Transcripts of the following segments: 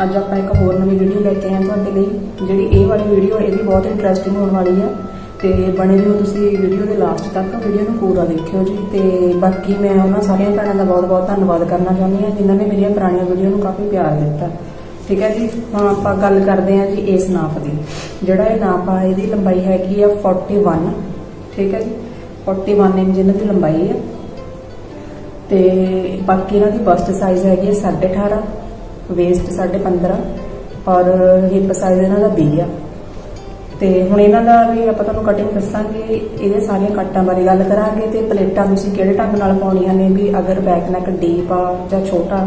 ਅੱਜ ਆਪਾਂ ਇੱਕ ਹੋਰ ਨਵੀਂ ਵੀਡੀਓ ਲੈ ਕੇ ਆਏ ਹਾਂ ਤੁਹਾਡੇ ਲਈ, ਜਿਹੜੀ ਇਹ ਵਾਲੀ ਵੀਡੀਓ ਇਹ ਵੀ ਬਹੁਤ ਇੰਟਰਸਟਿੰਗ ਹੋਣ ਵਾਲੀ ਹੈ। ਤੇ ਬਣੇ ਰਹੋ ਤੁਸੀਂ ਵੀਡੀਓ ਦੇ ਲਾਸਟ ਤੱਕ ਵੀਡੀਓ ਨੂੰ ਪੂਰਾ ਦੇਖਿਓ ਜੀ। ਤੇ ਬਾਕੀ ਮੈਂ ਉਹਨਾਂ ਸਾਰੀਆਂ ਭੈਣਾਂ ਦਾ ਬਹੁਤ-ਬਹੁਤ ਧੰਨਵਾਦ ਕਰਨਾ ਚਾਹੁੰਦੀ ਹਾਂ, ਜਿਨ੍ਹਾਂ ਨੇ ਮੇਰੀਆਂ ਪੁਰਾਣੀਆਂ ਵੀਡੀਓ ਨੂੰ ਕਾਫੀ ਪਿਆਰ ਦਿੱਤਾ। ਠੀਕ ਹੈ ਜੀ? ਹੁਣ ਆਪਾਂ ਗੱਲ ਕਰਦੇ ਹਾਂ ਜੀ ਇਸ ਨਾਪ ਦੀ। ਜਿਹੜਾ ਇਹ ਨਾਪ ਆ, ਇਹਦੀ ਲੰਬਾਈ ਹੈਗੀ ਆ 41 ਠੀਕ ਹੈ ਜੀ? 41 ਇੰਚ ਇਹਨਾਂ ਦੀ ਲੰਬਾਈ ਹੈ ਤੇ ਬਾਕੀ ਇਹਨਾਂ ਦੀ ਬਸਟ ਸਾਈਜ਼ ਹੈਗੀ ਹੈ 18.5 ਵੇਸਟ 15.5 ਔਰ ਹਿੱਪ ਸਾਈਜ਼ ਇਹਨਾਂ ਦਾ 20 ਆ। ਤੇ ਹੁਣ ਇਹਨਾਂ ਦਾ ਵੀ ਆਪਾਂ ਤੁਹਾਨੂੰ ਕਟਿੰਗ ਦੱਸਾਂਗੇ, ਇਹਦੇ ਸਾਰੀਆਂ ਕੱਟਾਂ ਬਾਰੇ ਗੱਲ ਕਰਾਂਗੇ ਤੇ ਪਲੇਟਾਂ ਤੁਸੀਂ ਕਿਹੜੇ ਢੰਗ ਨਾਲ ਪਾਉਣੀਆਂ ਨੇ, ਵੀ ਅਗਰ ਬੈਕ ਨੈਕ ਡੀਪ ਆ ਜਾਂ ਛੋਟਾ,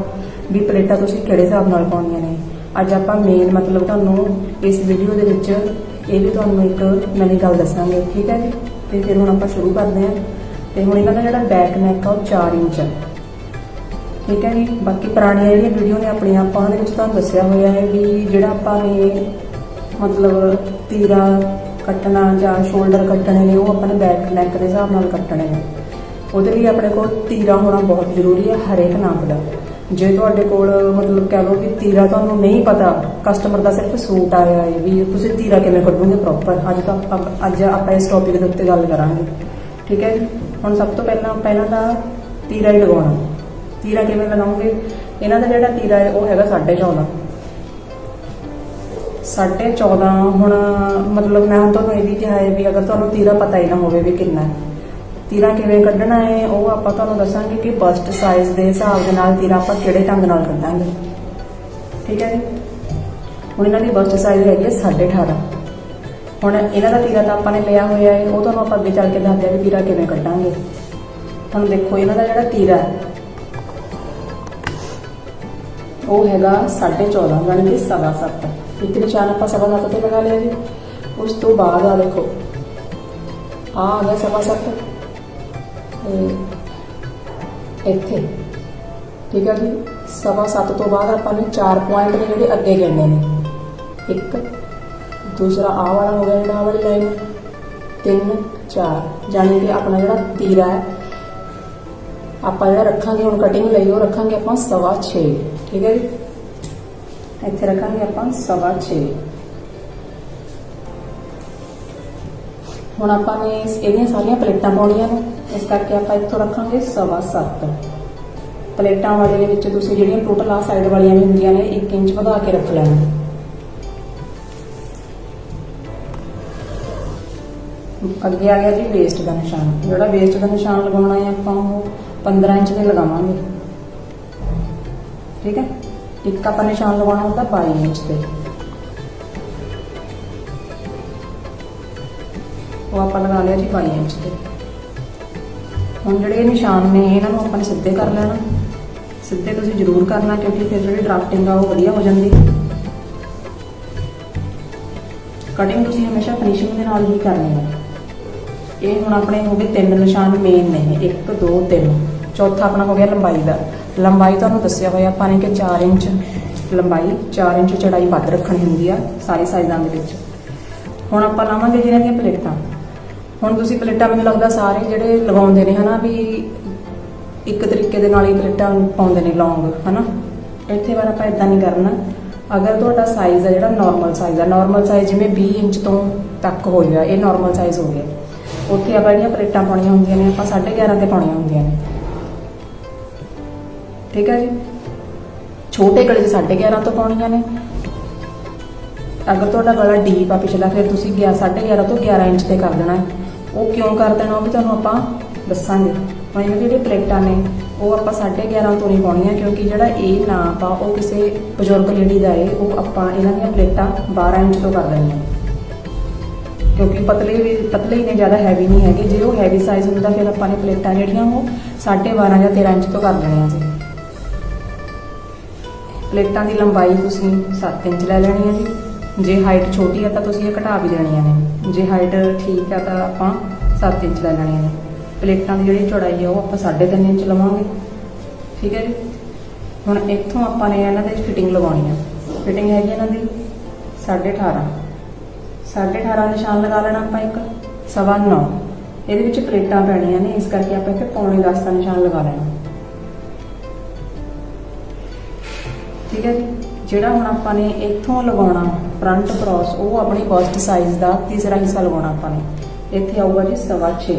ਵੀ ਪਲੇਟਾਂ ਤੁਸੀਂ ਕਿਹੜੇ ਹਿਸਾਬ ਨਾਲ ਪਾਉਣੀਆਂ ਨੇ। ਅੱਜ ਆਪਾਂ ਮੇਨ ਮਤਲਬ ਤੁਹਾਨੂੰ ਇਸ ਵੀਡੀਓ ਦੇ ਵਿੱਚ ਇਹ ਵੀ ਤੁਹਾਨੂੰ ਇੱਕ ਨਵੀਂ ਗੱਲ ਦੱਸਾਂਗੇ, ਠੀਕ ਹੈ ਜੀ? ਤੇ ਫਿਰ ਹੁਣ ਆਪਾਂ ਸ਼ੁਰੂ ਕਰਦੇ ਹਾਂ। ਤੇ ਹੁਣ ਇਹਨਾਂ ਦਾ ਜਿਹੜਾ ਬੈਕ ਨੈਕ ਆ, ਉਹ 4 ਇੰਚ ਆ। ਠੀਕ ਹੈ ਜੀ? ਬਾਕੀ ਪੁਰਾਣੀਆਂ ਜਿਹੜੀਆਂ ਵੀਡੀਓ ਨੇ ਆਪਣੀਆਂ ਆਪਾਂ ਉਹਨਾਂ ਦੇ ਵਿੱਚ ਤੁਹਾਨੂੰ ਦੱਸਿਆ ਹੋਇਆ ਹੈ ਵੀ ਜਿਹੜਾ ਆਪਾਂ ਨੇ ਮਤਲਬ ਤੀਰਾ ਕੱਟਣਾ ਜਾਂ ਸ਼ੋਲਡਰ ਕੱਟਣੇ ਨੇ, ਉਹ ਆਪਾਂ ਨੇ ਬੈਕ ਨੈਕ ਦੇ ਹਿਸਾਬ ਨਾਲ ਕੱਟਣੇ ਨੇ। ਉਹਦੇ ਲਈ ਆਪਣੇ ਕੋਲ ਤੀਰਾ ਹੋਣਾ ਬਹੁਤ ਜ਼ਰੂਰੀ ਹੈ, ਹਰੇਕ ਨਾਪ ਦਾ। ਜੇ ਤੁਹਾਡੇ ਕੋਲ ਮਤਲਬ ਕਹਿ ਲਓ ਕਿ ਤੀਰਾ ਤੁਹਾਨੂੰ ਨਹੀਂ ਪਤਾ ਕਸਟਮਰ ਦਾ ਸਿਰਫ ਸੂਟ ਆਇਆ ਹੈ ਵੀ ਤੁਸੀਂ ਤੀਰਾ ਕਿਵੇਂ ਕੱਢੋਗੇ ਪ੍ਰੋਪਰ ਅੱਜ ਤਾਂ ਅੱਜ ਆਪਾਂ ਇਸ ਟੌਪਿਕ ਦੇ ਉੱਤੇ ਗੱਲ ਕਰਾਂਗੇ। ਠੀਕ ਹੈ ਜੀ? ਹੁਣ ਸਭ ਤੋਂ ਪਹਿਲਾਂ ਪਹਿਲਾਂ ਤਾਂ ਤੀਰਾ ਹੀ ਲਗਾਉਣਾ। ਤੀਰਾ ਕਿਵੇਂ ਲਗਾਉਂਗੇ? ਇਹਨਾਂ ਦਾ ਜਿਹੜਾ ਤੀਰਾ ਹੈ, ਉਹ ਹੈਗਾ 14.5 ਸਾਢੇ 14 ਹੁਣ ਮਤਲਬ ਮੈਂ ਹੁਣ ਤੁਹਾਨੂੰ ਇਹ ਵੀ ਕਿਹਾ ਹੈ ਵੀ ਅਗਰ ਤੁਹਾਨੂੰ ਤੀਰਾ ਪਤਾ ਹੀ ਨਾ ਹੋਵੇ ਵੀ ਕਿੰਨਾ ਤੀਰਾ ਕਿਵੇਂ ਕੱਢਣਾ ਹੈ, ਉਹ ਆਪਾਂ ਤੁਹਾਨੂੰ ਦੱਸਾਂਗੇ ਕਿ ਬਸਟ ਸਾਈਜ਼ ਦੇ ਹਿਸਾਬ ਦੇ ਨਾਲ ਤੀਰਾ ਆਪਾਂ ਕਿਹੜੇ ਢੰਗ ਨਾਲ ਕੱਢਾਂਗੇ। ਠੀਕ ਹੈ ਜੀ? ਹੁਣ ਇਹਨਾਂ ਦੀ ਬਸਟ ਸਾਈਜ਼ ਹੈਗੀ ਹੈ 18.5 ਹੁਣ ਇਹਨਾਂ ਦਾ ਤੀਰਾ ਤਾਂ ਆਪਾਂ ਨੇ ਲਿਆ ਹੋਇਆ ਹੈ, ਉਹ ਤੁਹਾਨੂੰ ਆਪਾਂ ਅੱਗੇ ਚੱਲ ਕੇ ਦੱਸਦੇ ਹਾਂ ਵੀ ਤੀਰਾ ਕਿਵੇਂ ਕੱਢਾਂਗੇ। ਹੁਣ ਦੇਖੋ, ਇਹਨਾਂ ਦਾ ਜਿਹੜਾ ਤੀਰਾ ਹੈ ਉਹ ਹੈਗਾ 14.5 ਯਾਨੀ ਕਿ ਸਵਾ ਸੱਤ। ਇੱਕ ਨਿਸ਼ਾਨ ਆਪਾਂ ਸਵਾ ਸੱਤ ਤੇ ਲਗਾ ਲਿਆ ਜੀ। ਉਸ ਤੋਂ ਬਾਅਦ ਆ ਦੇਖੋ। ਆ ਆ ਗਿਆ ਸਵਾ ਸੱਤ। ਤੇ ਇੱਥੇ। ਠੀਕ ਹੈ ਜੀ? ਸਵਾ ਸੱਤ ਤੋਂ ਬਾਅਦ ਆਪਾਂ ਨੇ ਚਾਰ ਪੁਆਇੰਟ ਨੇ ਜਿਹੜੇ ਅੱਗੇ ਗਿਣਨੇ ਨੇ। ਇੱਕ, ਦੂਸਰਾ ਆ ਵਾਲਾ ਹੋ ਗਿਆ ਜਿਹੜਾ ਆਹ ਵਾਲੀ ਲਾਈਨ ਤਿੰਨ, ਚਾਰ। ਯਾਨੀ ਕਿ ਆਪਣਾ ਜਿਹੜਾ ਤੀਰਾ ਹੈ, ਆਪਾਂ ਜਿਹੜਾ ਰੱਖਾਂਗੇ, ਹੁਣ ਕਟਿੰਗ ਲਈ, ਉਹ ਰੱਖਾਂਗੇ ਆਪਾਂ ਸਵਾ 6 ਠੀਕ ਹੈ ਜੀ। ਇੱਥੇ ਰੱਖਾਂਗੇ ਆਪਾਂ ਸਵਾ 6 ਹੁਣ ਆਪਾਂ ਨੇ ਇਹਦੀਆਂ ਸਾਰੀਆਂ ਪਲੇਟਾਂ ਪਾਉਣੀਆਂ ਨੇ। ਇਸ ਕਰਕੇ ਆਪਾਂ ਇੱਥੋਂ ਰੱਖਾਂਗੇ ਸਵਾ 7 ਪਲੇਟਾਂ ਵਾਲੇ ਦੇ ਵਿੱਚ ਤੁਸੀਂ ਜਿਹੜੀਆਂ ਟੋਟਲ ਆ ਸਾਈਡ ਵਾਲੀਆਂ ਵੀ ਹੁੰਦੀਆਂ ਨੇ 1 ਇੰਚ ਵਧਾ ਕੇ ਰੱਖ ਲੈਣਾ। ਅੱਗੇ ਆ ਗਿਆ ਜੀ ਵੇਸਟ ਦਾ ਨਿਸ਼ਾਨ। ਜਿਹੜਾ ਵੇਸਟ ਦਾ ਨਿਸ਼ਾਨ ਲਗਾਉਣਾ ਹੈ ਆਪਾਂ ਉਹ 15 ਇੰਚ ਦੇ ਲਗਾਵਾਂਗੇ। ਠੀਕ ਹੈ? ਇੱਕ ਆਪਾਂ ਨਿਸ਼ਾਨ ਲਗਾਉਣਾ ਹੁੰਦਾ 22 ਇੰਚ ਤੇ। ਉਹ ਆਪਾਂ ਲਗਾ ਲਿਆ ਜੀ 22 ਇੰਚ ਤੇ। ਹੁਣ ਜਿਹੜੇ ਇਹ ਨਿਸ਼ਾਨ ਨੇ, ਇਹਨਾਂ ਨੂੰ ਆਪਾਂ ਨੇ ਸਿੱਧੇ ਕਰ ਲੈਣਾ। ਸਿੱਧੇ ਤੁਸੀਂ ਜ਼ਰੂਰ ਕਰਨਾ, ਕਿਉਂਕਿ ਫਿਰ ਜਿਹੜੀ ਡਰਾਫਟਿੰਗ ਆ, ਉਹ ਵਧੀਆ ਹੋ ਜਾਂਦੀ। ਕਟਿੰਗ ਤੁਸੀਂ ਹਮੇਸ਼ਾ ਫਿਨਿਸ਼ਿੰਗ ਦੇ ਨਾਲ ਹੀ ਕਰਨੀ ਹੈ। ਇਹ ਹੁਣ ਆਪਣੇ ਹੋ ਗਏ ਤਿੰਨ ਨਿਸ਼ਾਨ ਮੇਨ ਨੇ। 1 2 3 ਚੌਥਾ ਆਪਣਾ ਹੋ ਗਿਆ ਲੰਬਾਈ ਦਾ। ਲੰਬਾਈ ਤੁਹਾਨੂੰ ਦੱਸਿਆ ਹੋਇਆ, ਆਪਾਂ ਨੇ ਕਿ 4 ਇੰਚ ਲੰਬਾਈ 4 ਇੰਚ ਚੜਾਈ ਵੱਧ ਰੱਖਣੀ ਹੁੰਦੀ ਆ ਸਾਰੇ ਸਾਈਜ਼ਾਂ ਦੇ ਵਿੱਚ। ਹੁਣ ਆਪਾਂ ਲਾਵਾਂਗੇ ਜਿਹਨਾਂ ਦੀਆਂ ਪਲੇਟਾਂ। ਹੁਣ ਤੁਸੀਂ ਪਲੇਟਾਂ ਮੈਨੂੰ ਲੱਗਦਾ ਸਾਰੇ ਜਿਹੜੇ ਲਗਾਉਂਦੇ ਨੇ ਹਨਾ ਵੀ ਇੱਕ ਤਰੀਕੇ ਦੇ ਨਾਲ ਹੀ ਪਲੇਟਾਂ ਪਾਉਂਦੇ ਨੇ ਲੌਂਗ, ਹਨਾ? ਇੱਥੇ ਵਾਰ ਆਪਾਂ ਇਦਾਂ ਨਹੀਂ ਕਰਨਾ। ਅਗਰ ਤੁਹਾਡਾ ਸਾਈਜ਼ ਹੈ ਜਿਹੜਾ ਨਾਰਮਲ ਸਾਈਜ਼ ਹੈ ਨਾਰਮਲ ਸਾਈਜ਼ ਜਿਵੇਂ 20 ਇੰਚ ਤੋਂ ਤੱਕ ਹੋ ਗਿਆ, ਇਹ ਨਾਰਮਲ ਸਾਈਜ਼ ਹੋ ਗਿਆ। ਉੱਥੇ ਆਪਾਂ ਜਿਹੜੀਆਂ ਪਲੇਟਾਂ ਪਾਉਣੀਆਂ ਹੁੰਦੀਆਂ ਨੇ, ਆਪਾਂ 11.5 ਤੇ ਪਾਉਣੀਆਂ ਹੁੰਦੀਆਂ ਨੇ। ਠੀਕ ਹੈ ਜੀ? ਛੋਟੇ ਗਲੇ 'ਚ 11.5 ਤੋਂ ਪਾਉਣੀਆਂ ਨੇ। ਅਗਰ ਤੁਹਾਡਾ ਗਲਾ ਡੀਪ ਆ ਪਿਛਲਾ, ਫਿਰ ਤੁਸੀਂ 11.5 ਤੋਂ 11 ਇੰਚ ਤੇ ਕਰ ਦੇਣਾ ਹੈ। ਉਹ ਕਿਉਂ ਕਰ ਦੇਣਾ ਉਹ ਵੀ ਤੁਹਾਨੂੰ ਆਪਾਂ ਦੱਸਾਂਗੇ। ਹੁਣ ਜਿਹੜੇ ਪਲੇਟਾਂ ਨੇ, ਉਹ ਆਪਾਂ 11.5 ਤੋਂ ਨਹੀਂ ਪਾਉਣੀਆਂ, ਕਿਉਂਕਿ ਜਿਹੜਾ ਇਹ ਨਾਪ ਆ, ਉਹ ਕਿਸੇ ਬਜ਼ੁਰਗ ਲੇਡੀ ਦਾ ਏ, ਉਹ ਆਪਾਂ ਇਹਨਾਂ ਦੀਆਂ ਪਲੇਟਾਂ 12 ਇੰਚ ਤੋਂ ਕਰ ਦੇਣੀਆਂ ਕਿਉਂਕਿ ਪਤਲੇ ਵੀ, ਪਤਲੇ ਹੀ ਨੇ ਜ਼ਿਆਦਾ ਹੈਵੀ ਨਹੀਂ ਹੈਗੇ। ਜੇ ਉਹ ਹੈਵੀ ਸਾਈਜ਼ ਹੁੰਦਾ, ਫਿਰ ਆਪਾਂ ਨੇ ਪਲੇਟਾਂ ਜਿਹੜੀਆਂ, ਉਹ 12.5 ਜਾਂ 13 ਇੰਚ ਤੋਂ ਕਰ ਦੇਣੀਆਂ ਸੀ। ਪਲੇਟਾਂ ਦੀ ਲੰਬਾਈ ਤੁਸੀਂ 7 ਇੰਚ ਲੈ ਲੈਣੀ ਹੈ ਜੀ। ਜੇ ਹਾਈਟ ਛੋਟੀ ਹੈ ਤਾਂ ਤੁਸੀਂ ਇਹ ਘਟਾ ਵੀ ਦੇਣੀਆਂ ਨੇ। ਜੇ ਹਾਈਟ ਠੀਕ ਹੈ ਤਾਂ ਆਪਾਂ 7 ਇੰਚ ਲੈ ਲੈਣੀਆਂ ਨੇ। ਪਲੇਟਾਂ ਦੀ ਜਿਹੜੀ ਚੌੜਾਈ ਹੈ ਉਹ ਆਪਾਂ 3.5 ਇੰਚ ਲਵਾਂਗੇ। ਠੀਕ ਹੈ ਜੀ। ਹੁਣ ਇੱਥੋਂ ਆਪਾਂ ਨੇ ਇਹਨਾਂ ਦੇ ਫਿਟਿੰਗ ਲਗਾਉਣੀ ਹੈ ਫਿਟਿੰਗ ਹੈਗੀ ਇਹਨਾਂ ਦੀ 18.5 18.5 ਨਿਸ਼ਾਨ ਲਗਾ ਲੈਣਾ ਆਪਾਂ ਇੱਕ, ਸਵਾ 9 ਇਹਦੇ ਵਿੱਚ ਪਲੇਟਾਂ ਪੈਣੀਆਂ ਨੇ, ਇਸ ਕਰਕੇ ਆਪਾਂ ਇੱਥੇ ਪੌਣੇ 10 ਦਾ ਨਿਸ਼ਾਨ ਲਗਾ ਲੈਣਾ। ਠੀਕ ਹੈ ਜੀ? ਜਿਹੜਾ ਹੁਣ ਆਪਾਂ ਨੇ ਇੱਥੋਂ ਲਗਾਉਣਾ ਫਰੰਟ ਕ੍ਰਾਸ ਉਹ ਆਪਣੀ ਬਸਟ ਸਾਈਜ਼ ਦਾ ਤੀਸਰਾ ਹਿੱਸਾ ਲਗਾਉਣਾ ਆਪਾਂ ਨੇ। ਇੱਥੇ ਆਊਗਾ ਜੀ ਸਵਾ 6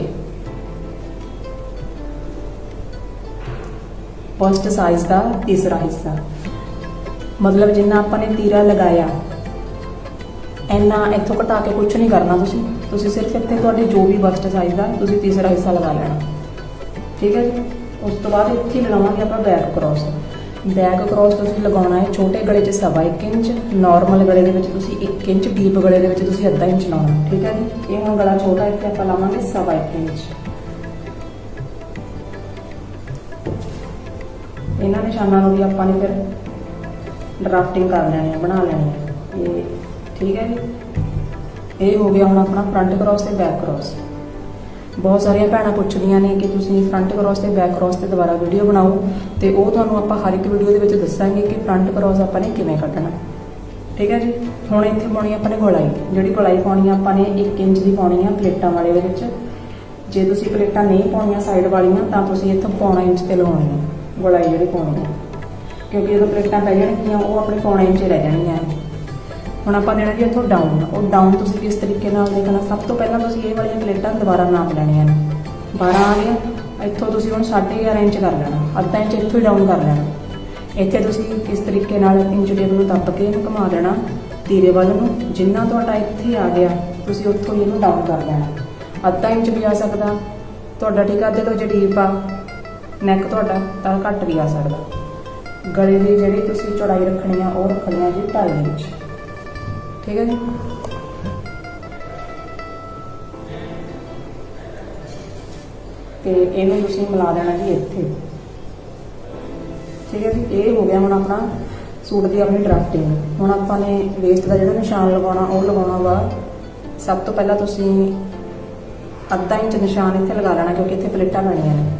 ਬਸਟ ਸਾਈਜ਼ ਦਾ ਤੀਸਰਾ ਹਿੱਸਾ। ਮਤਲਬ ਜਿੰਨਾ ਆਪਾਂ ਨੇ ਤੀਰਾ ਲਗਾਇਆ, ਇੰਨਾ ਇੱਥੋਂ ਘਟਾ ਕੇ ਕੁਝ ਨਹੀਂ ਕਰਨਾ ਤੁਸੀਂ। ਤੁਸੀਂ ਸਿਰਫ ਇੱਥੇ ਤੁਹਾਡੇ ਜੋ ਵੀ ਬਸਟ ਸਾਈਜ਼ ਦਾ, ਤੁਸੀਂ ਤੀਸਰਾ ਹਿੱਸਾ ਲਗਾ ਲੈਣਾ। ਠੀਕ ਹੈ ਜੀ? ਉਸ ਤੋਂ ਬਾਅਦ ਇੱਥੇ ਲਗਾਵਾਂਗੇ ਆਪਾਂ ਬੈਕ ਕ੍ਰਾਸ ਬੈਕ ਕ੍ਰਾਸ ਤੁਸੀਂ ਲਗਾਉਣਾ ਹੈ, ਛੋਟੇ ਗਲੇ 'ਚ ਸਵਾ 1 ਇੰਚ ਨਾਰਮਲ ਗਲੇ ਦੇ ਵਿੱਚ ਤੁਸੀਂ 1 ਇੰਚ ਡੀਪ ਗਲੇ ਦੇ ਵਿੱਚ ਤੁਸੀਂ ਅੱਧਾ ਇੰਚ ਲਾਉਣਾ, ਠੀਕ ਹੈ ਜੀ? ਇਹ ਹੁਣ ਗਲਾ ਛੋਟਾ ਇੱਥੇ ਆਪਾਂ ਲਾਵਾਂਗੇ ਸਵਾ 1 ਇੰਚ। ਇਹਨਾਂ ਨਿਸ਼ਾਨਾਂ ਨੂੰ ਵੀ ਆਪਾਂ ਨੇ ਫਿਰ ਡਰਾਫਟਿੰਗ ਕਰ ਲੈਣੀ ਹੈ, ਬਣਾ ਲੈਣੀ ਹੈ। ਇਹ ਠੀਕ ਹੈ ਜੀ? ਇਹ ਹੋ ਗਿਆ ਹੁਣ ਆਪਣਾ ਫਰੰਟ ਕ੍ਰਾਸ ਤੇ ਬੈਕ ਕ੍ਰਾਸ ਬਹੁਤ ਸਾਰੀਆਂ ਭੈਣਾਂ ਪੁੱਛਦੀਆਂ ਨੇ ਕਿ ਤੁਸੀਂ ਫਰੰਟ ਕ੍ਰਾਸ ਤੇ ਬੈਕ ਕ੍ਰਾਸ ਤੇ ਦੁਬਾਰਾ ਵੀਡੀਓ ਬਣਾਓ ਤੇ ਉਹ ਤੁਹਾਨੂੰ ਆਪਾਂ ਹਰ ਇੱਕ ਵੀਡੀਓ ਦੇ ਵਿੱਚ ਦੱਸਾਂਗੇ ਕਿ ਫਰੰਟ ਕ੍ਰਾਸ ਆਪਾਂ ਨੇ ਕਿਵੇਂ ਕੱਢਣਾ। ਠੀਕ ਹੈ ਜੀ? ਹੁਣ ਇੱਥੇ ਪਾਉਣੀ ਆਪਾਂ ਨੇ ਗੋਲਾਈ। ਜਿਹੜੀ ਗੋਲਾਈ ਪਾਉਣੀ ਆਪਾਂ ਨੇ 1 ਇੰਚ ਦੀ ਪਾਉਣੀ ਆ ਪਲੇਟਾਂ ਵਾਲੇ ਦੇ ਵਿੱਚ। ਜੇ ਤੁਸੀਂ ਪਲੇਟਾਂ ਨਹੀਂ ਪਾਉਣੀਆਂ ਸਾਈਡ ਵਾਲੀਆਂ, ਤਾਂ ਤੁਸੀਂ ਇੱਥੋਂ ਪੌਣਾ ਇੰਚ ਤੇ ਲਗਾਉਣੀ ਆ, ਗੋਲਾਈ ਜਿਹੜੀ ਪਾਉਣੀ ਆ। ਕਿਉਂਕਿ ਜਦੋਂ ਪਲੇਟਾਂ ਪੈ ਜਾਣਗੀਆਂ, ਉਹ ਆਪਣੇ ਪੌਣਾ ਇੰਚ ਰਹਿ ਜਾਣਗੀਆਂ। ਹੁਣ ਆਪਾਂ ਦੇਣਾ ਜੀ ਇੱਥੋਂ ਡਾਊਨ ਉਹ ਡਾਊਨ ਤੁਸੀਂ ਕਿਸ ਤਰੀਕੇ ਨਾਲ ਦੇਖਣਾ? ਸਭ ਤੋਂ ਪਹਿਲਾਂ ਤੁਸੀਂ ਇਹ ਵਾਲੀਆਂ ਪਲੇਟਾਂ ਦੁਬਾਰਾ ਨਾਪ ਲੈਣੀਆਂ ਨੇ। 12 ਆ ਗਿਆ ਇੱਥੋਂ ਤੁਸੀਂ ਹੁਣ 11.5 ਇੰਚ ਕਰ ਲੈਣਾ। ਅੱਧਾ ਇੰਚ ਇੱਥੋਂ ਹੀ ਡਾਊਨ ਕਰ ਲੈਣਾ। ਇੱਥੇ ਤੁਸੀਂ ਇਸ ਤਰੀਕੇ ਨਾਲ ਇੰਚ ਟੇਪ ਨੂੰ ਦੱਬ ਕੇ ਇਹਨੂੰ ਘੁਮਾ ਦੇਣਾ, ਤੀਰੇ ਵੱਲ ਨੂੰ। ਜਿੰਨਾ ਤੁਹਾਡਾ ਇੱਥੇ ਆ ਗਿਆ, ਤੁਸੀਂ ਉੱਥੋਂ ਹੀ ਇਹਨੂੰ ਡਾਊਨ ਕਰ ਲੈਣਾ। ਅੱਧਾ ਇੰਚ ਵੀ ਆ ਸਕਦਾ। ਤੁਹਾਡਾ ਠੀਕ ਆ, ਅੱਧੇ ਤੋਂ ਜੇ ਡੀਪ ਆ। ਨੈਕ ਤੁਹਾਡਾ ਤਾਂ ਘੱਟ ਵੀ ਆ ਸਕਦਾ। ਗਲੇ ਦੀ ਜਿਹੜੀ ਤੁਸੀਂ ਚੌੜਾਈ ਰੱਖਣੀ ਆ, ਉਹ ਰੱਖਣੀ ਆ ਜੀ 2.5 ਇੰਚ। ਠੀਕ ਹੈ ਜੀ। ਤੇ ਇਹਨੂੰ ਤੁਸੀਂ ਮਿਲਾ ਦੇਣਾ ਜੀ ਇੱਥੇ। ਠੀਕ ਹੈ ਜੀ, ਇਹ ਹੋ ਗਿਆ ਹੁਣ ਆਪਣਾ ਸੂਟ ਦੀ ਆਪਣੀ ਡਰਾਫਟਿੰਗ ਹੁਣ ਆਪਾਂ ਨੇ ਵੇਸਟ ਦਾ ਜਿਹੜਾ ਨਿਸ਼ਾਨ ਲਗਾਉਣਾ, ਉਹ ਲਗਾਉਣਾ ਵਾ। ਸਭ ਤੋਂ ਪਹਿਲਾਂ ਤੁਸੀਂ ਅੱਧਾ ਇੰਚ ਨਿਸ਼ਾਨ ਇੱਥੇ ਲਗਾ ਲੈਣਾ, ਕਿਉਂਕਿ ਇੱਥੇ ਪਲੇਟਾਂ ਬਣੀਆਂ ਨੇ।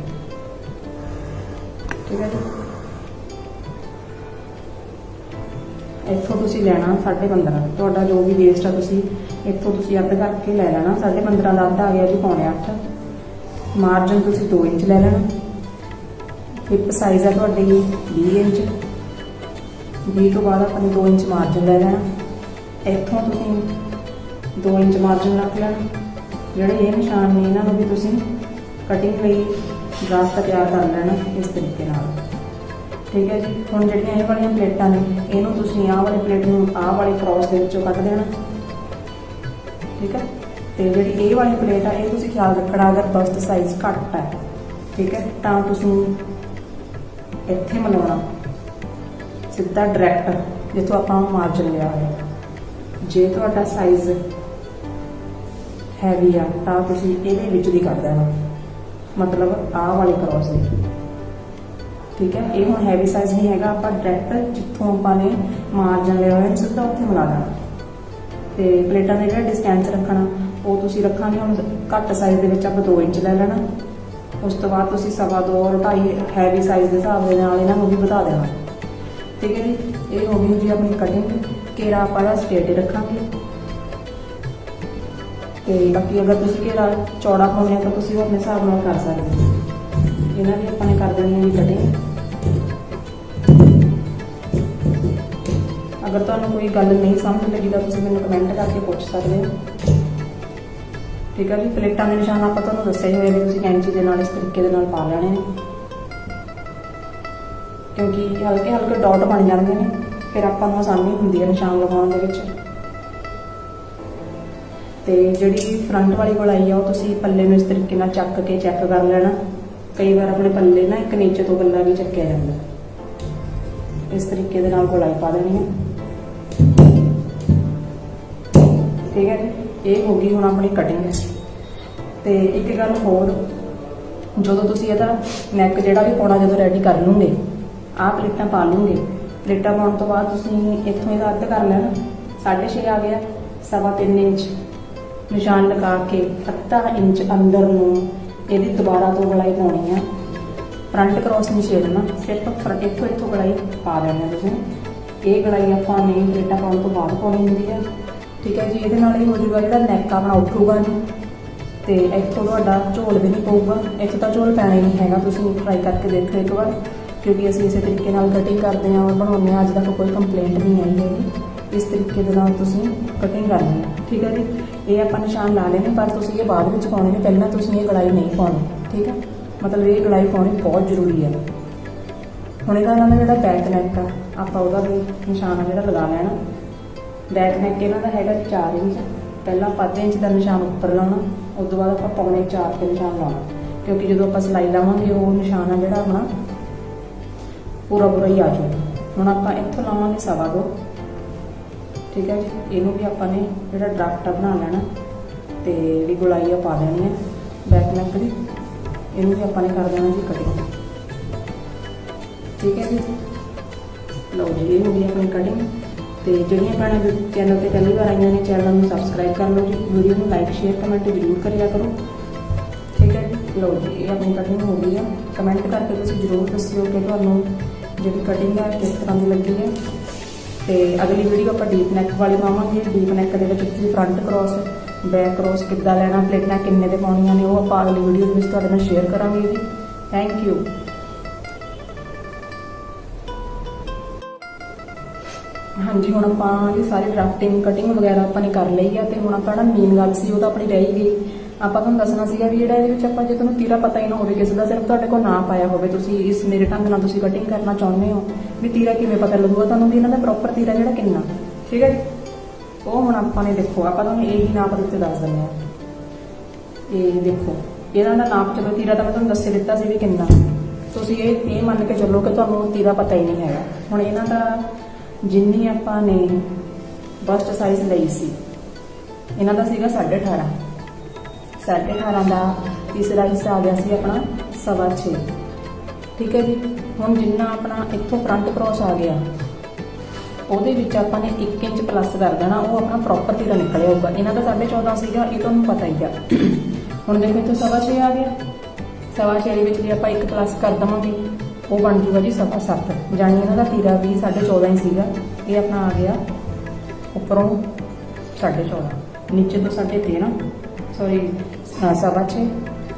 ਠੀਕ ਹੈ ਜੀ। ਇੱਥੋਂ ਤੁਸੀਂ ਲੈਣਾ 15.5 ਤੁਹਾਡਾ ਜੋ ਵੀ ਵੇਸਟ ਆ ਤੁਸੀਂ ਇੱਥੋਂ ਤੁਸੀਂ ਅੱਧ ਕਰਕੇ ਲੈ ਲੈਣਾ। 15.5 ਦਾ ਅੱਧ ਆ ਗਿਆ ਜੀ, ਪੌਣੇ 8 ਮਾਰਜਨ ਤੁਸੀਂ 2 ਇੰਚ ਲੈ ਲੈਣਾ। ਹਿਪ ਸਾਈਜ਼ ਆ ਤੁਹਾਡੀ 20 ਇੰਚ। 20 ਤੋਂ ਬਾਅਦ ਆਪਾਂ ਨੇ 2 ਇੰਚ ਮਾਰਜਨ ਲੈ ਲੈਣਾ। ਇੱਥੋਂ ਤੁਸੀਂ 2 ਇੰਚ ਮਾਰਜਨ ਰੱਖ ਲੈਣਾ। ਜਿਹੜੇ ਇਹ ਨਿਸ਼ਾਨ ਨੇ, ਇਹਨਾਂ ਨੂੰ ਵੀ ਤੁਸੀਂ ਕਟਿੰਗ ਲਈ ਰਾਸਤਾ ਤਿਆਰ ਕਰ ਲੈਣਾ ਇਸ ਤਰੀਕੇ ਨਾਲ। ਠੀਕ ਹੈ ਜੀ? ਹੁਣ ਜਿਹੜੀਆਂ ਇਹ ਵਾਲੀਆਂ ਪਲੇਟਾਂ ਨੇ, ਇਹਨੂੰ ਤੁਸੀਂ ਆਹ ਵਾਲੀ ਪਲੇਟ ਨੂੰ ਆਹ ਵਾਲੇ ਕ੍ਰਾਸ ਦੇ ਵਿੱਚੋਂ ਕੱਢ ਦੇਣਾ। ਠੀਕ ਹੈ? ਤੇ ਜਿਹੜੀ ਇਹ ਵਾਲੀ ਪਲੇਟ ਆ, ਇਹ ਤੁਸੀਂ ਖਿਆਲ ਰੱਖਣਾ, ਅਗਰ ਬਸਟ ਸਾਈਜ਼ ਘੱਟ ਹੈ। ਠੀਕ ਹੈ? ਤਾਂ ਤੁਸੀਂ ਇੱਥੇ ਮਿਲਾਉਣਾ। ਸਿੱਧਾ ਡਾਇਰੈਕਟ ਜਿੱਥੋਂ ਆਪਾਂ ਮਾਰਜਨ ਲਿਆ ਹੋਇਆ। ਜੇ ਤੁਹਾਡਾ ਸਾਈਜ਼ ਹੈਵੀ ਆ, ਤਾਂ ਤੁਸੀਂ ਇਹਦੇ ਵਿੱਚ ਦੀ ਕੱਢ ਦੇਣਾ। ਮਤਲਬ ਆਹ ਵਾਲੇ ਕ੍ਰਾਸ ਦੇ ਠੀਕ ਹੈ? ਇਹ ਹੁਣ ਹੈਵੀ ਸਾਈਜ਼ ਨਹੀਂ ਹੈਗਾ, ਆਪਾਂ ਡਾਇਰੈਕਟ ਜਿੱਥੋਂ ਆਪਾਂ ਨੇ ਮਾਰਜਨ ਲਿਆ ਹੋਇਆ, ਸਿੱਧਾ ਉੱਥੇ ਮਿਲਾ ਦੇਣਾ। ਤੇ ਪਲੇਟਾਂ ਦੇ ਜਿਹੜਾ ਡਿਸਟੈਂਸ ਰੱਖਣਾ, ਉਹ ਤੁਸੀਂ ਰੱਖਾਂਗੇ, ਹੁਣ ਘੱਟ ਸਾਈਜ਼ ਦੇ ਵਿੱਚ ਆਪਾਂ 2 ਇੰਚ ਲੈ ਲੈਣਾ। ਉਸ ਤੋਂ ਬਾਅਦ ਤੁਸੀਂ ਸਵਾ 2 ਔਰ 2.5 ਹੈਵੀ ਸਾਈਜ਼ ਦੇ ਹਿਸਾਬ ਦੇ ਨਾਲ ਇਹਨਾਂ ਨੂੰ ਵੀ ਵਧਾ ਦੇਣਾ। ਠੀਕ ਹੈ ਜੀ? ਇਹ ਹੋ ਗਈ ਜੀ ਆਪਣੀ ਕਟਿੰਗ ਕੇਰਾ ਆਪਾਂ ਦਾ ਸਟੇਟ ਰੱਖਾਂਗੇ। ਤੇ ਬਾਕੀ ਅਗਰ ਤੁਸੀਂ ਘੇਰਾ ਚੌੜਾ ਪਾਉਣਾ ਹੈ ਤਾਂ ਤੁਸੀਂ ਉਹ ਆਪਣੇ ਹਿਸਾਬ ਨਾਲ ਕਰ ਸਕਦੇ ਹੋ। ਇਹਨਾਂ ਦੀ ਆਪਾਂ ਨੇ ਕਰ ਦੇਣੀ ਹੈ ਕਟਿੰਗ ਅਗਰ ਤੁਹਾਨੂੰ ਕੋਈ ਗੱਲ ਨਹੀਂ ਸਮਝ ਲੱਗੀ ਤਾਂ ਤੁਸੀਂ ਮੈਨੂੰ ਕਮੈਂਟ ਕਰਕੇ ਪੁੱਛ ਸਕਦੇ ਹੋ। ਠੀਕ ਹੈ ਜੀ, ਪਲੇਟਾਂ ਦੇ ਨਿਸ਼ਾਨ ਆਪਾਂ ਤੁਹਾਨੂੰ ਦੱਸੇ ਹੋਏ ਨੇ, ਤੁਸੀਂ ਕੈਂਚੀ ਦੇ ਨਾਲ ਇਸ ਤਰੀਕੇ ਦੇ ਨਾਲ ਪਾ ਲੈਣੇ ਨੇ। ਕਿਉਂਕਿ ਹਲਕੇ ਹਲਕੇ ਡਾਟ ਬਣ ਜਾਂਦੇ ਨੇ, ਫਿਰ ਆਪਾਂ ਨੂੰ ਆਸਾਨੀ ਹੁੰਦੀ ਹੈ ਨਿਸ਼ਾਨ ਲਗਾਉਣ ਦੇ ਵਿੱਚ। ਤੇ ਜਿਹੜੀ ਫਰੰਟ ਵਾਲੀ ਗੋਲਾਈ ਆ, ਉਹ ਤੁਸੀਂ ਪੱਲੇ ਨੂੰ ਇਸ ਤਰੀਕੇ ਨਾਲ ਚੱਕ ਕੇ ਚੈੱਕ ਕਰ ਲੈਣਾ। ਕਈ ਵਾਰ ਆਪਣੇ ਪੱਲੇ ਨਾ ਇੱਕ ਨੀਚੇ ਤੋਂ ਪੱਲਾ ਵੀ ਚੱਕਿਆ ਜਾਂਦਾ। ਇਸ ਤਰੀਕੇ ਦੇ ਨਾਲ ਗੋਲਾਈ ਪਾ ਦੇਣੀ ਹੈ। ਠੀਕ ਹੈ ਜੀ? ਇਹ ਹੋ ਗਈ ਹੁਣ ਆਪਣੀ ਕਟਿੰਗ ਤੇ ਇੱਕ ਗੱਲ ਹੋਰ, ਜਦੋਂ ਤੁਸੀਂ ਇਹਦਾ ਨੈਕ ਜਿਹੜਾ ਵੀ ਪਾਉਣਾ, ਜਦੋਂ ਰੈਡੀ ਕਰ ਲੂਗੇ ਆਹ ਪਲੇਟਾਂ ਪਾ ਲੂਗੇ ਪਲੇਟਾਂ ਪਾਉਣ ਤੋਂ ਬਾਅਦ ਤੁਸੀਂ ਇੱਥੋਂ ਇਹਦਾ ਅੱਧ ਕਰ ਲੈਣਾ। 6.5 ਆ ਗਿਆ, ਸਵਾ ਤਿੰਨ ਇੰਚ ਨਿਸ਼ਾਨ ਲਗਾ ਕੇ ਅੱਧਾ ਇੰਚ ਅੰਦਰ ਨੂੰ ਇਹਦੀ ਦੁਬਾਰਾ ਤੋਂ ਗਲਾਈ ਪਾਉਣੀ ਆ। ਫਰੰਟ ਕ੍ਰੋਸ ਨਹੀਂ ਛੇੜਨਾ, ਸਿਰਫ ਫਰੰਟ ਇੱਥੋਂ ਇੱਥੋਂ ਗਲਾਈ ਪਾ ਦੇਣੀ ਤੁਸੀਂ। ਇਹ ਗਲਾਈ ਆਪਾਂ ਨੇ ਪਲੇਟਾਂ ਪਾਉਣ ਤੋਂ ਬਾਅਦ ਪਾਉਣੀ ਹੁੰਦੀ ਆ। ਠੀਕ ਹੈ ਜੀ, ਇਹਦੇ ਨਾਲ ਇਹ ਹੋ ਜਾਊਗਾ ਜਿਹੜਾ ਨੈਕ ਆਪਣਾ ਉੱਠੂਗਾ ਨਹੀਂ ਤੇ ਇੱਥੋਂ ਤੁਹਾਡਾ ਝੋਲ ਵੀ ਨਹੀਂ ਪਊਗਾ। ਇੱਥੇ ਤਾਂ ਝੋਲ ਪੈਣਾ ਹੀ ਨਹੀਂ ਹੈਗਾ, ਤੁਸੀਂ ਟਰਾਈ ਕਰਕੇ ਦੇਖੋ ਇੱਕ ਵਾਰ। ਕਿਉਂਕਿ ਅਸੀਂ ਇਸੇ ਤਰੀਕੇ ਨਾਲ ਕਟਿੰਗ ਕਰਦੇ ਹਾਂ ਔਰ ਬਣਾਉਂਦੇ ਹਾਂ, ਅੱਜ ਤੱਕ ਕੋਈ ਕੰਪਲੇਂਟ ਨਹੀਂ ਆਈ ਹੈਗੀ। ਇਸ ਤਰੀਕੇ ਦੇ ਨਾਲ ਤੁਸੀਂ ਕਟਿੰਗ ਕਰਨੀ ਹੈ। ਠੀਕ ਹੈ ਜੀ, ਇਹ ਆਪਾਂ ਨਿਸ਼ਾਨ ਲਾ ਲੈਣੇ, ਪਰ ਤੁਸੀਂ ਇਹ ਬਾਅਦ ਵਿੱਚ ਪਾਉਣੇ ਨੇ, ਪਹਿਲਾਂ ਤੁਸੀਂ ਇਹ ਗਲਾਈ ਨਹੀਂ ਪਾਉਣੀ। ਠੀਕ ਹੈ, ਮਤਲਬ ਇਹ ਗਲਾਈ ਪਾਉਣੀ ਬਹੁਤ ਜ਼ਰੂਰੀ ਹੈ। ਹੁਣ ਇਹਦਾ ਇਹਨਾਂ ਦਾ ਜਿਹੜਾ ਬੈਕ ਨੈਕ ਆ, ਆਪਾਂ ਉਹਦਾ ਵੀ ਨਿਸ਼ਾਨ ਆ ਜਿਹੜਾ ਲਗਾ ਲੈਣਾ। ਬੈਕ ਨੈਕ ਇਹਨਾਂ ਦਾ ਹੈਗਾ 4 ਇੰਚ। ਪਹਿਲਾਂ 5 ਇੰਚ ਦਾ ਨਿਸ਼ਾਨ ਉੱਪਰ ਲਾਉਣਾ, ਉਸ ਤੋਂ ਬਾਅਦ ਆਪਾਂ ਪੌਣੇ 4 ਤੇ ਨਿਸ਼ਾਨ ਲਾਉਣਾ। ਕਿਉਂਕਿ ਜਦੋਂ ਆਪਾਂ ਸਿਲਾਈ ਲਾਵਾਂਗੇ, ਉਹ ਨਿਸ਼ਾਨ ਆ ਜਿਹੜਾ ਆਪਣਾ ਪੂਰਾ ਪੂਰਾ ਹੀ ਆ ਜਾਊਗਾ ਹੁਣ ਆਪਾਂ ਇੱਥੋਂ ਲਾਵਾਂਗੇ ਸਵਾ ਦੋ। ਠੀਕ ਹੈ ਜੀ? ਇਹਨੂੰ ਵੀ ਆਪਾਂ ਨੇ ਜਿਹੜਾ ਡਰਾਫਟ ਬਣਾ ਲੈਣਾ, ਤੇ ਜਿਹੜੀ ਗੁਲਾਈ ਆ ਪਾ ਦੇਣੀ ਹੈ ਬੈਕ ਨੈਕ ਦੀ। ਇਹਨੂੰ ਵੀ ਆਪਾਂ ਨੇ ਕਰ ਦੇਣਾ ਜੀ ਕਟਿੰਗ ਠੀਕ ਹੈ ਜੀ? ਲਓ ਜੀ, ਇਹ ਹੋ ਗਈ ਆਪਣੀ ਕਟਿੰਗ ਤੇ ਜਿਹੜੀਆਂ ਭੈਣਾਂ ਚੈਨਲ ਤੇ ਪਹਿਲੀ ਵਾਰ ਆਈਆਂ ਨੇ ਚੈਨਲ ਨੂੰ ਸਬਸਕ੍ਰਾਈਬ ਕਰ ਲਓ ਜੀ। ਵੀਡੀਓ ਨੂੰ ਲਾਈਕ ਸ਼ੇਅਰ ਕਮੈਂਟ ਜ਼ਰੂਰ ਕਰਿਆ ਕਰੋ। ਠੀਕ ਹੈ ਜੀ? ਲਓ ਜੀ, ਇਹ ਆਪਣੀ ਕਟਿੰਗ ਹੋ ਗਈ ਹੈ ਕਮੈਂਟ ਕਰਕੇ ਤੁਸੀਂ ਜ਼ਰੂਰ ਦੱਸਿਓ ਕਿ ਤੁਹਾਨੂੰ ਜਿਹੜੀ ਕਟਿੰਗ ਹੈ ਕਿਸ ਤਰ੍ਹਾਂ ਦੀ ਲੱਗੀ ਹੈ ਤੇ ਅਗਲੀ ਵੀਡੀਓ ਆਪਾਂ ਡੀਪ ਨੈਕ ਵਾਲੀ ਪਾਵਾਂਗੇ। ਡੀਪ ਨੈਕ ਦੇ ਵਿੱਚ ਤੁਸੀਂ ਫਰੰਟ ਕ੍ਰੋਸ ਬੈਕ ਕ੍ਰੋਸ ਕਿੱਦਾਂ ਲੈਣਾ ਪਲੇਟਾਂ ਕਿੰਨੇ ਦੇ ਪਾਉਣੀਆਂ ਨੇ, ਉਹ ਆਪਾਂ ਅਗਲੀ ਵੀਡੀਓ ਦੇ ਵਿੱਚ ਤੁਹਾਡੇ ਨਾਲ ਸ਼ੇਅਰ ਕਰਾਂਗੇ ਜੀ। ਥੈਂਕ ਯੂ ਹਾਂਜੀ, ਹੁਣ ਆਪਾਂ ਇਹ ਸਾਰੀ ਡਰਾਫਟਿੰਗ ਕਟਿੰਗ ਵਗੈਰਾ ਆਪਾਂ ਨੇ ਕਰ ਲਈ ਆ ਤੇ ਹੁਣ ਆਪਾਂ ਨਾ ਮੇਨ ਗੱਲ ਸੀ ਉਹ ਤਾਂ ਆਪਣੀ ਰਹਿ ਗਈ। ਆਪਾਂ ਤੁਹਾਨੂੰ ਦੱਸਣਾ ਸੀਗਾ ਵੀ ਜਿਹੜਾ ਇਹਦੇ ਵਿੱਚ ਆਪਾਂ ਜੇ ਤੁਹਾਨੂੰ ਤੀਰਾ ਪਤਾ ਹੀ ਨਾ ਹੋਵੇ, ਕਿਸੇ ਦਾ ਸਿਰਫ ਤੁਹਾਡੇ ਕੋਲ ਨਾ ਪਾਇਆ ਹੋਵੇ, ਤੁਸੀਂ ਇਸ ਮੇਰੇ ਢੰਗ ਨਾਲ ਤੁਸੀਂ ਕਟਿੰਗ ਕਰਨਾ ਚਾਹੁੰਦੇ ਹੋ, ਵੀ ਤੀਰਾ ਕਿਵੇਂ ਪਤਾ ਲੱਗੂਗਾ ਤੁਹਾਨੂੰ, ਵੀ ਇਹਨਾਂ ਦਾ ਪ੍ਰੋਪਰ ਤੀਰਾ ਜਿਹੜਾ ਕਿੰਨਾ? ਠੀਕ ਹੈ ਜੀ? ਉਹ ਹੁਣ ਆਪਾਂ ਨੇ ਦੇਖੋ, ਆਪਾਂ ਤੁਹਾਨੂੰ ਇਹੀ ਨਾਪ ਦੇ ਉੱਤੇ ਦੱਸ ਦਿੰਦੇ ਆ ਇਹ ਦੇਖੋ, ਇਹਨਾਂ ਦਾ ਨਾਪ ਚਲੋ ਤੀਰਾ ਤਾਂ ਮੈਂ ਤੁਹਾਨੂੰ ਦੱਸੇ ਦਿੱਤਾ ਸੀ ਵੀ ਕਿੰਨਾ। ਤੁਸੀਂ ਇਹ ਇਹ ਮੰਨ ਕੇ ਚੱਲੋ ਕਿ ਤੁਹਾਨੂੰ ਤੀਰਾ ਪਤਾ ਹੀ ਨਹੀਂ ਹੈਗਾ। ਹੁਣ ਇਹਨਾਂ ਦਾ ਜਿੰਨੀ ਆਪਾਂ ਨੇ ਬਸਟ ਸਾਈਜ਼ ਲਈ ਸੀ। ਇਹਨਾਂ ਦਾ ਸੀਗਾ 18.5 18.5 ਦਾ ਤੀਸਰਾ ਹਿੱਸਾ ਆ ਗਿਆ ਸੀ ਆਪਣਾ ਸਵਾ ਛੇ। ਠੀਕ ਹੈ ਜੀ? ਹੁਣ ਜਿੰਨਾ ਆਪਣਾ ਇੱਥੋਂ ਫਰੰਟ ਕ੍ਰੋਸ ਆ ਗਿਆ, ਉਹਦੇ ਵਿੱਚ ਆਪਾਂ ਨੇ 1 ਇੰਚ ਪਲੱਸ ਕਰ ਦੇਣਾ, ਉਹ ਆਪਣਾ ਪ੍ਰੋਪਰ ਤੀਰਾ ਨਿਕਲਿਆ ਹੋਊਗਾ ਇਹਨਾਂ ਦਾ 14.5 ਸੀਗਾ, ਇਹ ਤੁਹਾਨੂੰ ਪਤਾ ਹੀ ਆ। ਹੁਣ ਦੇਖੋ ਇੱਥੋਂ ਸਵਾ ਛੇ ਆ ਗਿਆ। ਸਵਾ ਛੇ ਦੇ ਵਿੱਚ ਜੇ ਆਪਾਂ 1 ਪਲੱਸ ਕਰ ਦਵਾਂਗੇ। ਉਹ ਬਣ ਜੂਗਾ ਜੀ ਸਵਾ ਸੱਤ। ਜਾਨੀ ਇਹਨਾਂ ਦਾ ਤੀਰਾ ਵੀ 14.5 ਹੀ ਸੀਗਾ। ਇਹ ਆਪਣਾ ਆ ਗਿਆ ਉੱਪਰੋਂ 14.5 ਨੀਚੇ ਤੋਂ 13.5 ਸੌਰੀ ਸਵਾ 6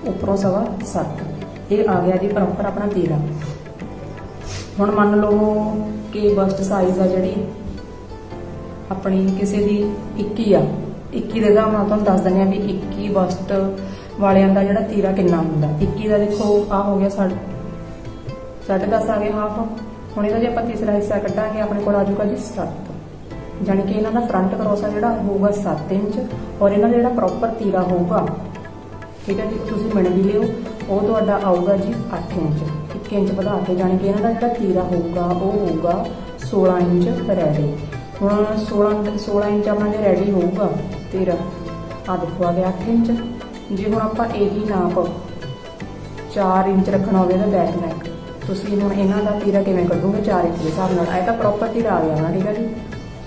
ਉੱਪਰੋਂ ਸਵਾ ਸੱਤ। ਇਹ ਆ ਗਿਆ ਜੀ ਪਰੰਪਰਾ ਆਪਣਾ ਤੀਰਾ। ਹੁਣ ਮੰਨ ਲਓ ਕਿ ਬਸਟ ਸਾਈਜ਼ ਆ ਜਿਹੜੀ, ਆਪਣੀ ਕਿਸੇ ਦੀ 21 ਆ। 21 ਦੇ ਹਿਸਾਬ ਨਾਲ ਤੁਹਾਨੂੰ ਦੱਸ ਦਿੰਦੇ ਆ ਵੀ 21 ਬਸਟ ਵਾਲਿਆਂ ਦਾ ਜਿਹੜਾ ਤੀਰਾ ਕਿੰਨਾ ਹੁੰਦਾ। 21 ਦਾ ਦੇਖੋ ਆ ਹੋ ਗਿਆ ਸਾਡਾ 7 ਦੱਸਾਂਗੇ ਹਾਫ ਹੁਣ ਇਹਦਾ ਜੇ ਆਪਾਂ ਤੀਸਰਾ ਹਿੱਸਾ ਕੱਢਾਂਗੇ, ਆਪਣੇ ਕੋਲ ਆ ਜਾਊਗਾ ਜੀ 7 ਜਾਨੀ ਕਿ ਇਹਨਾਂ ਦਾ ਫਰੰਟ ਕਰੋਸ ਆ ਜਿਹੜਾ, ਹੋਊਗਾ 7 ਇੰਚ, ਔਰ ਇਹਨਾਂ ਦਾ ਜਿਹੜਾ ਪ੍ਰੋਪਰ ਤੀਰਾ ਹੋਊਗਾ, ਠੀਕ ਹੈ ਜੀ, ਤੁਸੀਂ ਮਣ ਵੀ ਲਿਓ, ਉਹ ਤੁਹਾਡਾ ਆਊਗਾ ਜੀ 8 ਇੰਚ। 1 ਇੰਚ ਵਧਾ ਕੇ ਜਾਨੀ ਕਿ ਇਹਨਾਂ ਦਾ ਜਿਹੜਾ ਤੀਰਾ ਹੋਊਗਾ, ਉਹ ਹੋਊਗਾ 16 ਇੰਚ ਰੈਡੀ ਹੁਣ 16 16 ਇੰਚ ਆਪਣਾ ਜੇ ਰੈਡੀ ਹੋਊਗਾ, ਤੀਰਾ ਆ ਦੇਖੋ ਆ ਗਿਆ 8 ਇੰਚ। ਜੇ ਹੁਣ ਆਪਾਂ ਇਹੀ ਨਾਪ 4 ਇੰਚ ਰੱਖਣਾ ਹੋਵੇ ਤਾਂ ਬੈਕ ਨੈਕ ਤੁਸੀਂ ਹੁਣ ਇਹਨਾਂ ਦਾ ਤੀਰਾ ਕਿਵੇਂ ਕੱਢੋਗੇ? 4 ਇੰਚ ਦੇ ਹਿਸਾਬ ਨਾਲ। ਇਹ ਤਾਂ ਪ੍ਰੋਪਰ ਤੀਰਾ ਆ ਗਿਆ ਨਾ ਠੀਕ ਹੈ ਜੀ?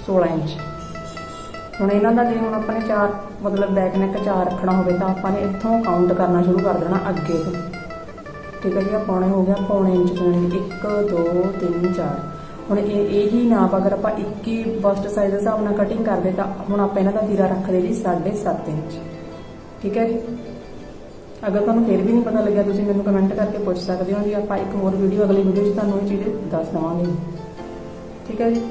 16 ਇੰਚ। ਹੁਣ ਇਹਨਾਂ ਦਾ ਜੇ ਹੁਣ ਆਪਾਂ ਨੇ 4 ਮਤਲਬ ਬੈਕ ਨੈਕ 4 ਰੱਖਣਾ ਹੋਵੇ ਤਾਂ ਆਪਾਂ ਨੇ ਇੱਥੋਂ ਕਾਊਂਟ ਕਰਨਾ ਸ਼ੁਰੂ ਕਰ ਦੇਣਾ ਅੱਗੇ ਤੋਂ। ਠੀਕ ਹੈ ਜੀ ਆ ਪੌਣੇ ਹੋ ਗਿਆ ਪੌਣੇ ਇੰਚ ਪੈਣਗੇ 1 2 3 4 ਹੁਣ ਇਹ, ਇਹੀ ਨਾਪ ਅਗਰ ਆਪਾਂ 21 ਬਸਟ ਸਾਈਜ਼ ਦੇ ਹਿਸਾਬ ਨਾਲ ਕਟਿੰਗ ਕਰਦੇ ਤਾਂ ਹੁਣ ਆਪਾਂ ਇਹਨਾਂ ਦਾ ਤੀਰਾ ਰੱਖਦੇ ਜੀ 7.5 ਇੰਚ। ਠੀਕ ਹੈ ਜੀ? ਅਗਰ ਤੁਹਾਨੂੰ ਫਿਰ ਵੀ ਨਹੀਂ ਪਤਾ ਲੱਗਿਆ, ਤੁਸੀਂ ਮੈਨੂੰ ਕਮੈਂਟ ਕਰਕੇ ਪੁੱਛ ਸਕਦੇ ਹੋ ਜੀ। ਆਪਾਂ ਇੱਕ ਹੋਰ ਵੀਡੀਓ ਅਗਲੀ ਵੀਡੀਓ 'ਚ ਤੁਹਾਨੂੰ ਇਹ ਚੀਜ਼ ਦੱਸ ਦਵਾਂਗੇ। ਠੀਕ ਹੈ ਜੀ?